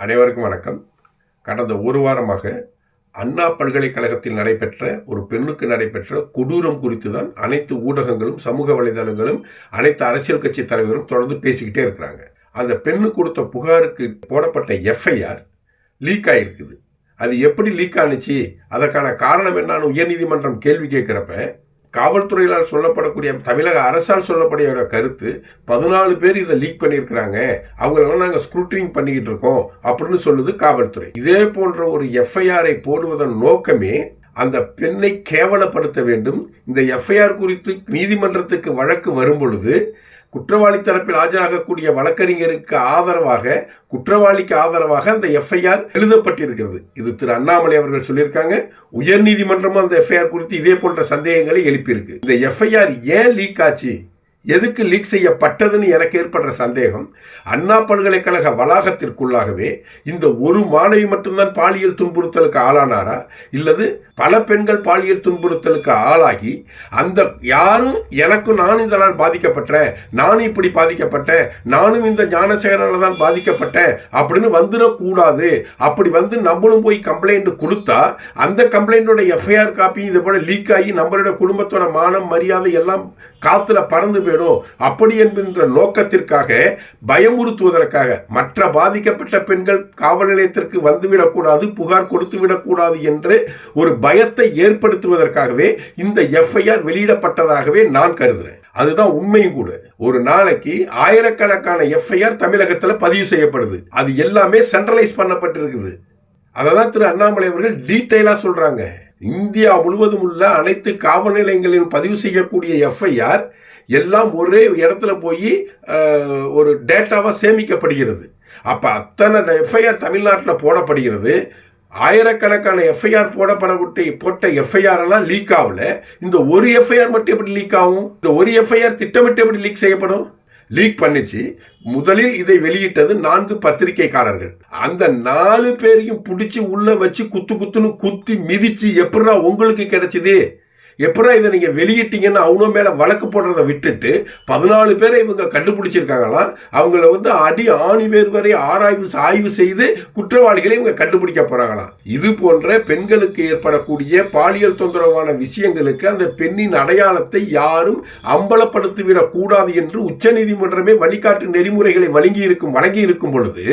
அனைவருக்கும் வணக்கம். கடந்த ஒரு வாரமாக அண்ணா பல்கலைக்கழகத்தில் நடைபெற்ற ஒரு பெண்ணுக்கு நடைபெற்ற கொடூரம் குறித்து தான் அனைத்து ஊடகங்களும் சமூக வலைதளங்களும் அனைத்து அரசியல் கட்சி தலைவரும் தொடர்ந்து பேசிக்கிட்டே இருக்கிறாங்க. அந்த பெண்ணு கொடுத்த புகாருக்கு போடப்பட்ட எஃப்ஐஆர் லீக் ஆகிருக்குது அது எப்படி லீக் ஆனுச்சு? அதற்கான காரணம் என்னன்னு உயர்நீதிமன்றம் கேள்வி கேட்குறப்ப காவல்துறையினால் சொல்லப்படக்கூடிய தமிழக அரசால் சொல்லப்படைய கருத்து பதினாலு பேர் இதை லீக் பண்ணியிருக்கிறாங்க. அவங்களெல்லாம் நாங்கள் ஸ்க்ரூட்டினிங் பண்ணிக்கிட்டு இருக்கோம் அப்படின்னு சொல்லுது காவல்துறை. இதே போன்ற ஒரு எஃப்ஐஆரை போடுவதன் நோக்கமே அந்த பெண்ணை கேவலப்படுத்த வேண்டும். இந்த எஃப்ஐஆர் குறித்து நீதிமன்றத்துக்கு வழக்கு வரும் பொழுது குற்றவாளி தரப்பில் ஆஜராகக்கூடிய வழக்கறிஞருக்கு ஆதரவாக குற்றவாளிக்கு ஆதரவாக அந்த எஃப்ஐஆர் எழுதப்பட்டிருக்கிறது. இது திரு அண்ணாமலை அவர்கள் சொல்லியிருக்காங்க. உயர்நீதிமன்றமும் அந்த எஃப்ஐஆர் குறித்து இதே போன்ற சந்தேகங்களை எழுப்பியிருக்கு. இந்த எஃப்ஐஆர் ஏன் லீக் ஆச்சு? எதுக்கு லீக் செய்யப்பட்டதுன்னு எனக்கு ஏற்படுற சந்தேகம் அண்ணா பல்கலைக்கழக வளாகத்திற்குள்ளாகவே இந்த ஒரு மாணவி மட்டும்தான் பாலியல் துன்புறுத்தலுக்கு ஆளானாரா? இல்லது பல பெண்கள் பாலியல் துன்புறுத்தலுக்கு ஆளாகி அந்த யாரும் எனக்கும் நானும் இதனால் பாதிக்கப்பட்டேன் நானும் இப்படி பாதிக்கப்பட்டேன் நானும் இந்த ஞானசேகரனால் தான் பாதிக்கப்பட்டேன் அப்படின்னு வந்துடக்கூடாது. அப்படி வந்து நம்மளும் போய் கம்ப்ளைண்ட் கொடுத்தா அந்த கம்ப்ளைண்டோட எஃப்ஐஆர் காப்பி இது போல லீக் ஆகி நம்மளோட குடும்பத்தோட மானம் மரியாதை எல்லாம் காற்றுல பறந்து போயிடும். அப்படி என்கின்ற நோக்கத்திற்காக பயமுறுத்துவதற்காக மற்ற பாதிக்கப்பட்ட பெண்கள் காவல் நிலையத்திற்கு வந்துவிடக்கூடாது புகார் கொடுத்து விடக்கூடாது என்று ஒரு பயத்தை ஏற்படுத்துவதற்காகவே இந்த எஃப்ஐஆர் வெளியிடப்பட்டதாகவே நான் கருதுறேன். அதுதான் உண்மையும் கூட. ஒரு நாளைக்கு ஆயிரக்கணக்கான எஃப்ஐஆர் தமிழகத்தில் பதிவு செய்யப்படுது. அது எல்லாமே சென்ட்ரலைஸ் பண்ணப்பட்டிருக்குது. அதை தான் திரு அண்ணாமலை அவர்கள் டீட்டெயிலாக சொல்கிறாங்க இந்தியா முழுவதும் உள்ள அனைத்து காவல் நிலையங்களிலும் பதிவு செய்யக்கூடிய எஃப்ஐஆர் எல்லாம் ஒரே இடத்துல போய் ஒரு டேட்டாவாக சேமிக்கப்படுகிறது. அப்போ அத்தனை எஃப்ஐஆர் தமிழ்நாட்டில் போடப்படுகிறது. ஆயிரக்கணக்கான எஃப்ஐஆர் போடப்படக்கூடிய போட்ட எஃப்ஐஆர் எல்லாம் லீக் ஆகல. இந்த ஒரு எஃப்ஐஆர் மட்டும் எப்படி லீக் ஆகும்? இந்த ஒரு எஃப்ஐஆர் திட்டமிட்டு எப்படி லீக் செய்யப்படும்? லீக் பண்ணிச்சு. முதலில் இதை வெளியிட்டது நான்கு பத்திரிகைக்காரர்கள். அந்த நாலு பேரையும் பிடிச்சி உள்ள வச்சு குத்து குத்துன்னு குத்தி மிதிச்சு எப்படா உங்களுக்கு கிடைச்சது? எப்படா இதை நீங்கள் வெளியிட்டீங்கன்னு அவங்க மேலே வழக்கு போடுறத விட்டுட்டு பதினாலு பேரை இவங்க கண்டுபிடிச்சிருக்காங்களாம் அவங்கள வந்து அடி ஆணி பேர் வரை ஆராய்வு ஆய்வு செய்து குற்றவாளிகளை இவங்க கண்டுபிடிக்க போகிறாங்களாம் இது போன்ற பெண்களுக்கு ஏற்படக்கூடிய பாலியல் தொந்தரவான விஷயங்களுக்கு அந்த பெண்ணின் அடையாளத்தை யாரும் அம்பலப்படுத்திவிடக் கூடாது என்று உச்சநீதிமன்றமே வழிகாட்டு நெறிமுறைகளை வழங்கி இருக்கும் வழங்கி இருக்கும் பொழுது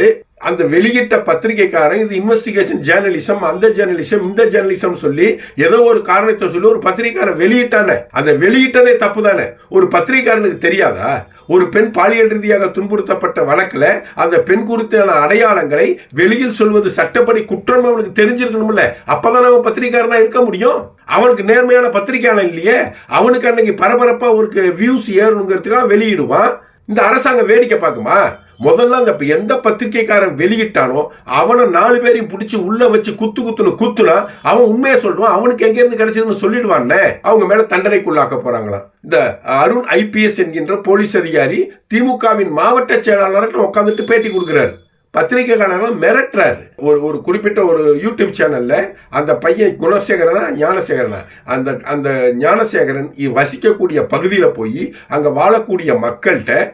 அந்த வெளியிட்ட பத்திரிகைக்காரன் இது இன்வெஸ்டிகேஷன் ஜேர்னலிசம் அந்த ஜேர்னலிசம் இந்த ஜேர்னலிசம் சொல்லி ஏதோ ஒரு காரணத்தை சொல்லி ஒரு பத்திரிகைக்காரன் வெளியிட்டானே. அந்த வெளியிட்டதே தப்பு தானே. ஒரு பத்திரிகைக்காரனுக்கு தெரியாதா? ஒரு பெண் பாலியல் ரீதியாக துன்புறுத்தப்பட்ட வழக்கில் அந்த பெண் குறித்தான அடையாளங்களை வெளியில் சொல்வது சட்டப்படி குற்றம் அவனுக்கு தெரிஞ்சிருக்கணும்ல. அப்பதான் அவன் பத்திரிகையாளனா இருக்க முடியும்? அவனுக்கு நேர்மையான பத்திரிகையாளன் இல்லையே. அவனுக்கு அன்னைக்கு பரபரப்பா ஒரு வியூஸ் ஏறணுங்கிறதுக்காக வெளியிடுவான். இந்த அரசாங்கம் வேடிக்கை பார்க்குமா? முதல்ல அந்த எந்த பத்திரிகைக்காரன் வெளியிட்டானோ அவனை நாலு பேரையும் பிடிச்சி உள்ள வச்சு குத்து குத்துன்னு குத்துனா அவன் உண்மையை சொல்லுவான் அவனுக்கு எங்கேருந்து கிடைச்சதுன்னு சொல்லிடுவானே அவங்க மேல தண்டனைக்குள்ளாக்க போறாங்களாம் இந்த அருண் ஐபிஎஸ் என்கின்ற போலீஸ் அதிகாரி திமுகவின் மாவட்ட செயலாளர்கிட்ட உட்காந்துட்டு பேட்டி கொடுக்குறாரு. பத்திரிகைக்காரர்கள் மிரட்டுறாரு. ஒரு ஒரு குறிப்பிட்ட ஒரு யூடியூப் சேனலில் அந்த பையன் குணசேகரனா ஞானசேகரனா? அந்த அந்த ஞானசேகரன் வசிக்கக்கூடிய பகுதியில் போய் அங்கே வாழக்கூடிய மக்கள்கிட்ட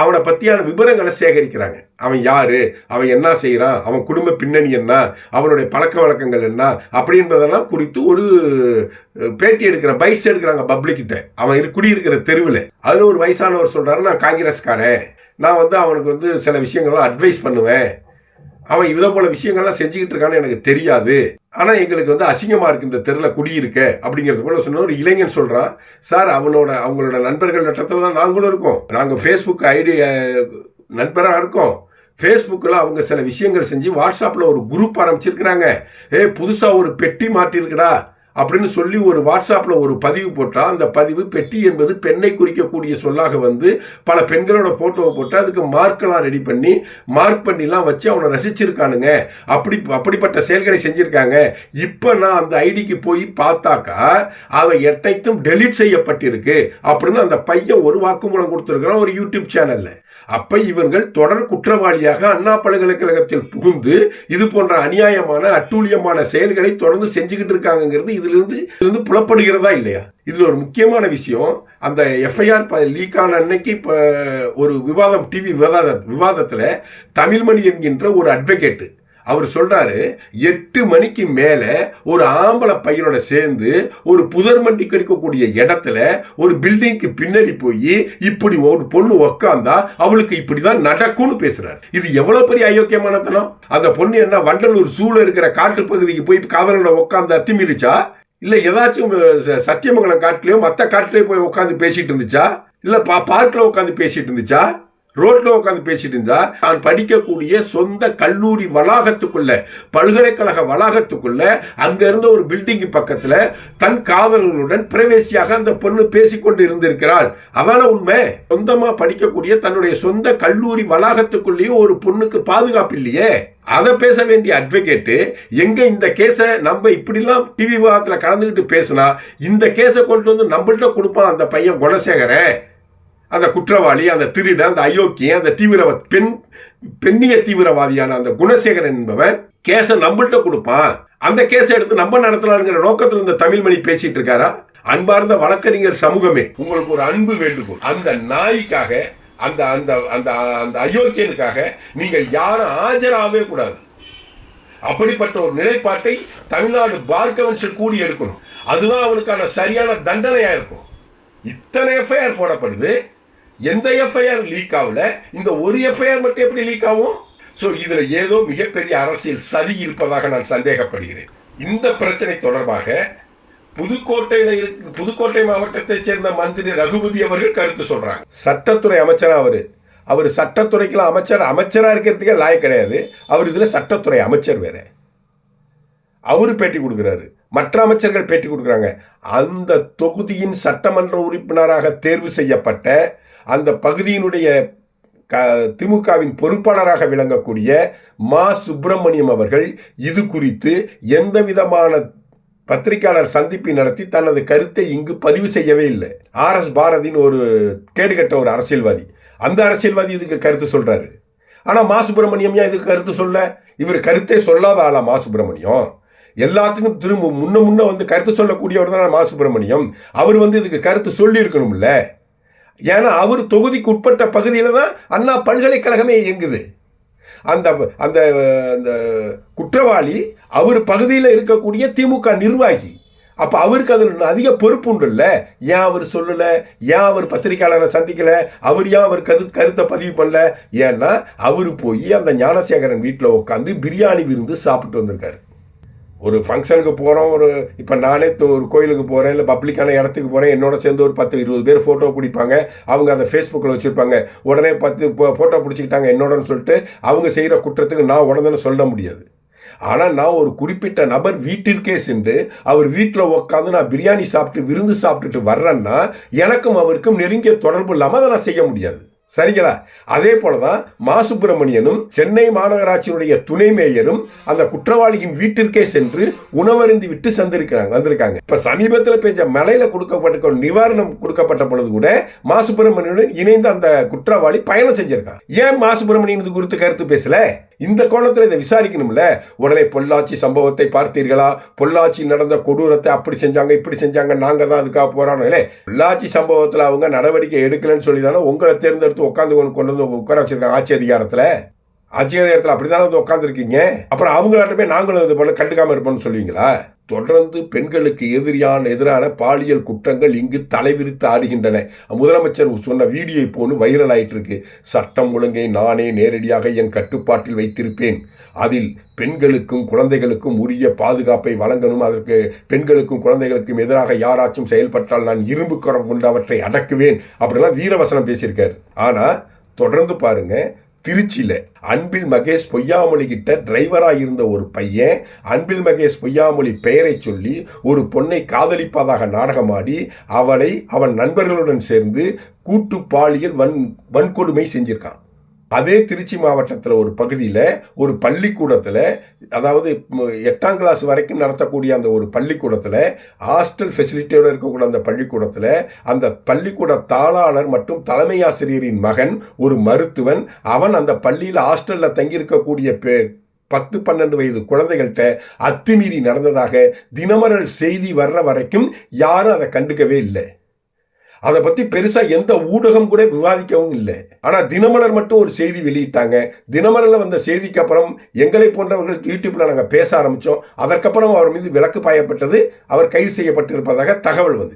அவனை பற்றியான விவரங்களை சேகரிக்கிறாங்க. அவன் யார்? அவன் என்ன செய்கிறான் அவன் குடும்ப பின்னணி என்ன? அவனுடைய பழக்க வழக்கங்கள் என்ன? அப்படின்றதெல்லாம் குறித்து ஒரு பேட்டி எடுக்கிற பைட்ஸ் எடுக்கிறாங்க பப்ளிக்கிட்ட அவன் குடியிருக்கிற தெருவில். அதில் ஒரு வயசானவர் சொல்கிறாரு நான் காங்கிரஸ்காரன். நான் வந்து அவனுக்கு வந்து சில விஷயங்கள்லாம் அட்வைஸ் பண்ணுவேன். அவன் இதை போல விஷயங்கள்லாம் செஞ்சுக்கிட்டு இருக்கான்னு எனக்கு தெரியாது. ஆனால் எங்களுக்கு வந்து அசிங்கமாக இருக்குது இந்த தெருவில் குடியிருக்க அப்படிங்கிறது போல சொன்ன ஒரு இளைஞன் சொல்கிறான் சார் அவனோட அவங்களோட நண்பர்கள் வட்டத்தில் தான் நாங்களும் இருக்கோம். நாங்கள் ஃபேஸ்புக் ஐடி நண்பராக இருக்கோம். ஃபேஸ்புக்கில் அவங்க சில விஷயங்கள் செஞ்சு வாட்ஸ்அப்பில் ஒரு குரூப் ஆரம்பிச்சிருக்கிறாங்க. ஏ புதுசாக ஒரு பெட்டி மாட்டிருக்குடா அப்படின்னு சொல்லி ஒரு வாட்ஸ்அப்பில் ஒரு பதிவு போட்டால் அந்த பதிவு பெட்டி என்பது பெண்ணை குறிக்கக்கூடிய சொல்லாக வந்து பல பெண்களோட ஃபோட்டோவை போட்டு அதுக்கு மார்க்கெல்லாம் ரெடி பண்ணி மார்க் பண்ணிலாம் வச்சு அவனை ரசிச்சிருக்கானுங்க. அப்படி அப்படிப்பட்ட செயல்களை செஞ்சுருக்காங்க. இப்போ நான் அந்த ஐடிக்கு போய் பார்த்தாக்கா அதை எட்டைத்தும் டெலிட் செய்யப்பட்டிருக்கு அப்படின்னு அந்த பையன் ஒரு வாக்குமூலம் கொடுத்துருக்குறான் ஒரு யூடியூப் சேனலில். அப்ப இவர்கள் தொடர் குற்றவாளியாக அண்ணா பல்கலைக்கழகத்தில் புகுந்து இது போன்ற அநியாயமான அட்டூழியமான செயல்களை தொடர்ந்து செஞ்சுக்கிட்டு இருக்காங்கங்கிறது இதிலிருந்து இருந்து புலப்படுகிறதா இல்லையா? இதில் ஒரு முக்கியமான விஷயம் அந்த எஃப்ஐஆர் லீக் ஆன அன்னைக்கு இப்போ ஒரு விவாதம் டிவி விவாத விவாதத்தில் தமிழ்மணி என்கின்ற ஒரு அட்வொகேட்டு அவர் சொல்கிறாரு எட்டு மணிக்கு மேலே ஒரு ஆம்பளை பையனோட சேர்ந்து ஒரு புதர் மண்டி கிடைக்கக்கூடிய இடத்துல ஒரு பில்டிங்க்கு பின்னாடி போய் இப்படி ஒரு பொண்ணு உக்காந்தா அவளுக்கு இப்படி தான் நடக்கும்னு பேசுகிறார் இது எவ்வளோ பெரிய அயோக்கியமானத்தனம்? அந்த பொண்ணு என்ன வண்டலூர் சூழ இருக்கிற காட்டு பகுதிக்கு போய் காதலோட உட்காந்து அத்திமிரிச்சா இல்லை ஏதாச்சும் ச- சத்தியமங்கலம் காட்டுலயோ மற்ற காட்டுலயோ போய் உட்காந்து பேசிகிட்டு இருந்துச்சா? இல்லை பா பார்க்கில் உட்காந்து பேசிகிட்டு இருந்துச்சா? ரோட்ல உட்காந்து பேசிட்டு இருந்தா நான் படிக்கக்கூடிய சொந்த கல்லூரி வளாகத்துக்குள்ள பல்கலைக்கழக வளாகத்துக்குள்ள அங்க இருந்த ஒரு பில்டிங் பக்கத்துல தன் காதலனுடன் பிரவேசியாக அந்த பொண்ணு பேசிக்கொண்டு இருந்திருக்கிறாள். அதான உண்மை? சொந்தமா படிக்கக்கூடிய தன்னுடைய சொந்த கல்லூரி வளாகத்துக்குள்ளேயும் ஒரு பொண்ணுக்கு பாதுகாப்பு இல்லையே? அதை பேச வேண்டிய அட்வொகேட்டு எங்க இந்த கேஸை நம்ம இப்படிலாம் டிவி விவாதத்தில் கலந்துக்கிட்டு பேசினா இந்த கேஸை கொண்டு வந்து நம்மள்கிட்ட கொடுப்பான் அந்த பையன் குணசேகரன். அந்த குற்றவாளி அந்த திருடன் அந்த அயோக்கியன் அந்த தீவிரவா பெண் பெண்ணிய தீவிரவாதியான அந்த குணசேகரன் என்பவன் கேஸை நம்மள்ட்ட கொடுப்பான். அந்த கேஸை எடுத்து நம்ம நடத்தலாங்கிற நோக்கத்தில் இந்த தமிழ்மணி பேசிட்டு இருக்காரா? அன்பார்ந்த வழக்கறிஞர் சமூகமே உங்களுக்கு ஒரு அன்பு வேண்டுகோள். அந்த நாய்க்காக அந்த அந்த அந்த அந்த அயோக்கியனுக்காக நீங்கள் யாரும் ஆஜராகவே கூடாது. அப்படிப்பட்ட ஒரு நிலைப்பாட்டை தமிழ்நாடு பார் கவுன்சில் கூடி எடுக்கணும். அதுதான் அவனுக்கான சரியான தண்டனையாக இருக்கும். இத்தனை எஃப்ஐஆர் போடப்படுது. எந்த எஃப்ஐஆர் லீக் ஆகல இந்த ஒரு எஃப்ஐஆர் மட்டும் எப்படி லீக் ஆகும்? ஸோ இதில் ஏதோ மிகப்பெரிய அரசியல் சதி இருப்பதாக நான் சந்தேகப்படுகிறேன். இந்த பிரச்சனை தொடர்பாக புதுக்கோட்டையில் இருக்கு புதுக்கோட்டை மாவட்டத்தைச் சேர்ந்த மந்திரி ரகுபதி அவர்கள் கருத்து சொல்கிறாங்க சட்டத்துறை அமைச்சராக அவர்? அவர் சட்டத்துறைக்கெல்லாம் அமைச்சர் அமைச்சராக இருக்கிறதுக்கே லாய கிடையாது. அவர் இதில் சட்டத்துறை அமைச்சர் வேற. அவர் பேட்டி கொடுக்குறாரு. மற்ற அமைச்சர்கள் பேட்டி கொடுக்குறாங்க. அந்த தொகுதியின் சட்டமன்ற உறுப்பினராக தேர்வு செய்யப்பட்ட அந்த பகுதியினுடைய க திமுகவின் பொறுப்பாளராக விளங்கக்கூடிய மா சுப்பிரமணியம் அவர்கள் இது குறித்து எந்த விதமான பத்திரிகையாளர் சந்திப்பை நடத்தி தனது கருத்தை இங்கு பதிவு செய்யவே இல்லை. ஆர் எஸ் பாரதின்னு ஒரு கேடுகட்ட ஒரு அரசியல்வாதி. அந்த அரசியல்வாதி இதுக்கு கருத்து சொல்கிறாரு ஆனால் மா சுப்பிரமணியம் ஏன் இதுக்கு கருத்து சொல்ல? இவர் கருத்தே சொல்லாத ஆளா மா சுப்பிரமணியம்? எல்லாத்துக்கும் திரும்ப முன்ன முன்ன வந்து கருத்து சொல்லக்கூடியவர் தான் மா சுப்பிரமணியம்? அவர் வந்து இதுக்கு கருத்து சொல்லியிருக்கணும்ல. ஏன்னா அவர் தொகுதிக்கு உட்பட்ட பகுதியில் தான் அண்ணா பல்கலைக்கழகமே இயங்குது. அந்த அந்த அந்த குற்றவாளி அவர் பகுதியில் இருக்கக்கூடிய திமுக நிர்வாகி. அப்போ அவருக்கு அதில் அதிக பொறுப்பு உண்டுல்ல? ஏன் அவர் சொல்லலை? ஏன் அவர் பத்திரிக்கையாளரை சந்திக்கலை? அவர் ஏன் அவர் கரு கருத்தை பதிவு பண்ணல? ஏன்னா அவர் போய் அந்த ஞானசேகரன் வீட்டில் உட்காந்து பிரியாணி விருந்து சாப்பிட்டு வந்திருக்காரு. ஒரு ஃபங்க்ஷனுக்கு போகிறோம் ஒரு இப்போ நானே ஒரு கோயிலுக்கு போகிறேன் இல்லை பப்ளிக்கான இடத்துக்கு போகிறேன் என்னோட சேர்ந்து ஒரு பத்து இருபது பேர் ஃபோட்டோ பிடிப்பாங்க. அவங்க அதை ஃபேஸ்புக்கில் வச்சுருப்பாங்க. உடனே பத்து ஃபோட்டோ பிடிச்சிக்கிட்டாங்க என்னோடன்னு சொல்லிட்டு அவங்க செய்கிற குற்றத்துக்கு நான் உடனே சொல்ல முடியாது. ஆனால் நான் ஒரு குறிப்பிட்ட நபர் வீட்டிற்கே சென்று அவர் வீட்டில் உட்காந்து நான் பிரியாணி சாப்பிட்டு விருந்து சாப்பிட்டுட்டு வர்றேன்னா எனக்கும் அவருக்கும் நெருங்கிய தொடர்பு இல்லாமல் அதை நான் செய்ய முடியாது. சரிங்களா? அதே போல தான் மா சுப்பிரமணியனும் சென்னை மாநகராட்சியினுடைய துணை மேயரும் அந்த குற்றவாளியின் வீட்டிற்கே சென்று உணவருந்து விட்டு சந்திருக்கிறாங்க வந்திருக்காங்க. இப்போ சமீபத்தில் பெஞ்ச மலையில கொடுக்கப்பட்ட நிவாரணம் கொடுக்கப்பட்ட பொழுது கூட மா சுப்பிரமணியனுடன் இணைந்து அந்த குற்றவாளி பயணம் செஞ்சிருக்கான். ஏன் மா சுப்பிரமணியன் இது குறித்து கருத்து பேசல? இந்த கோணத்தில் இதை விசாரிக்கணும்ல. உடனே பொள்ளாச்சி சம்பவத்தை பார்த்தீர்களா? பொள்ளாச்சி நடந்த கொடூரத்தை அப்படி செஞ்சாங்க இப்படி செஞ்சாங்க நாங்க தான் அதுக்காக போராடணும் பொள்ளாச்சி சம்பவத்தில் அவங்க நடவடிக்கை எடுக்கலன்னு சொல்லி தானே உங்களை தேர்ந்தெடுத்து உட்காந்து கொண்டு கொண்டு வந்து உட்கார வச்சிருக்காங்க ஆட்சி அதிகாரத்தில். ஆட்சி அதிகாரத்தில் அப்படி தானே வந்து உட்காந்துருக்கீங்க அப்புறம் அவங்களாட்டமே நாங்களும் இது போல கண்டுக்காமல் இருப்போம்னு சொல்லுவீங்களா? தொடர்ந்து பெண்களுக்கு எதிரியான எதிரான பாலியல் குற்றங்கள் இங்கு தலைவிரித்து ஆடுகின்றன. முதலமைச்சர் சொன்ன வீடியோ போன்று வைரல் ஆயிட்டு இருக்கு சட்டம் ஒழுங்கை நானே நேரடியாக என் கட்டுப்பாட்டில் வைத்திருப்பேன். அதில் பெண்களுக்கும் குழந்தைகளுக்கும் உரிய பாதுகாப்பை வழங்கணும். அதற்கு பெண்களுக்கும் குழந்தைகளுக்கும் எதிராக யாராச்சும் செயல்பட்டால் நான் இரும்பு கரம் கொண்டு அவற்றை அடக்குவேன். அப்படிலாம் வீரவசனம் பேசியிருக்காரு. ஆனால் தொடர்ந்து பாருங்கள் திருச்சியில் அன்பில் மகேஷ் பொய்யாமொழி கிட்ட டிரைவராக இருந்த ஒரு பையன் அன்பில் மகேஷ் பொய்யாமொழி பெயரை சொல்லி ஒரு பொண்ணை காதலிப்பதாக நாடகமாடி அவளை அவன் நண்பர்களுடன் சேர்ந்து கூட்டு பாலியல் வன் வன்கொடுமை செஞ்சிருக்கான். அதே திருச்சி மாவட்டத்தில் ஒரு பகுதியில் ஒரு பள்ளிக்கூடத்தில் அதாவது எட்டாம் கிளாஸ் வரைக்கும் நடத்தக்கூடிய அந்த ஒரு பள்ளிக்கூடத்தில் ஹாஸ்டல் ஃபெசிலிட்டியோடு இருக்கக்கூடிய அந்த பள்ளிக்கூடத்தில் அந்த பள்ளிக்கூட தாளாளர் மற்றும் தலைமை ஆசிரியரின் மகன் ஒரு மருத்துவன் அவன் அந்த பள்ளியில் ஹாஸ்டலில் தங்கியிருக்கக்கூடிய பே பத்து பன்னெண்டு வயது குழந்தைகள்கிட்ட அத்துமீறி நடந்ததாக தினமரல் செய்தி வர்ற வரைக்கும் யாரும் அதை கண்டுக்கவே இல்லை. அதை பற்றி பெருசாக எந்த ஊடகம் கூட விவாதிக்கவும் இல்லை. ஆனால் தினமலர் மட்டும் ஒரு செய்தி வெளியிட்டாங்க. தினமலரில் வந்த செய்திக்கு அப்புறம் எங்களை போன்றவர்கள் யூடியூப்பில் நாங்கள் பேச ஆரம்பித்தோம் அதற்கப்புறம் அவர் மீது விலக்கு பாயப்பட்டது அவர் கைது செய்யப்பட்டிருப்பதாக தகவல் வந்து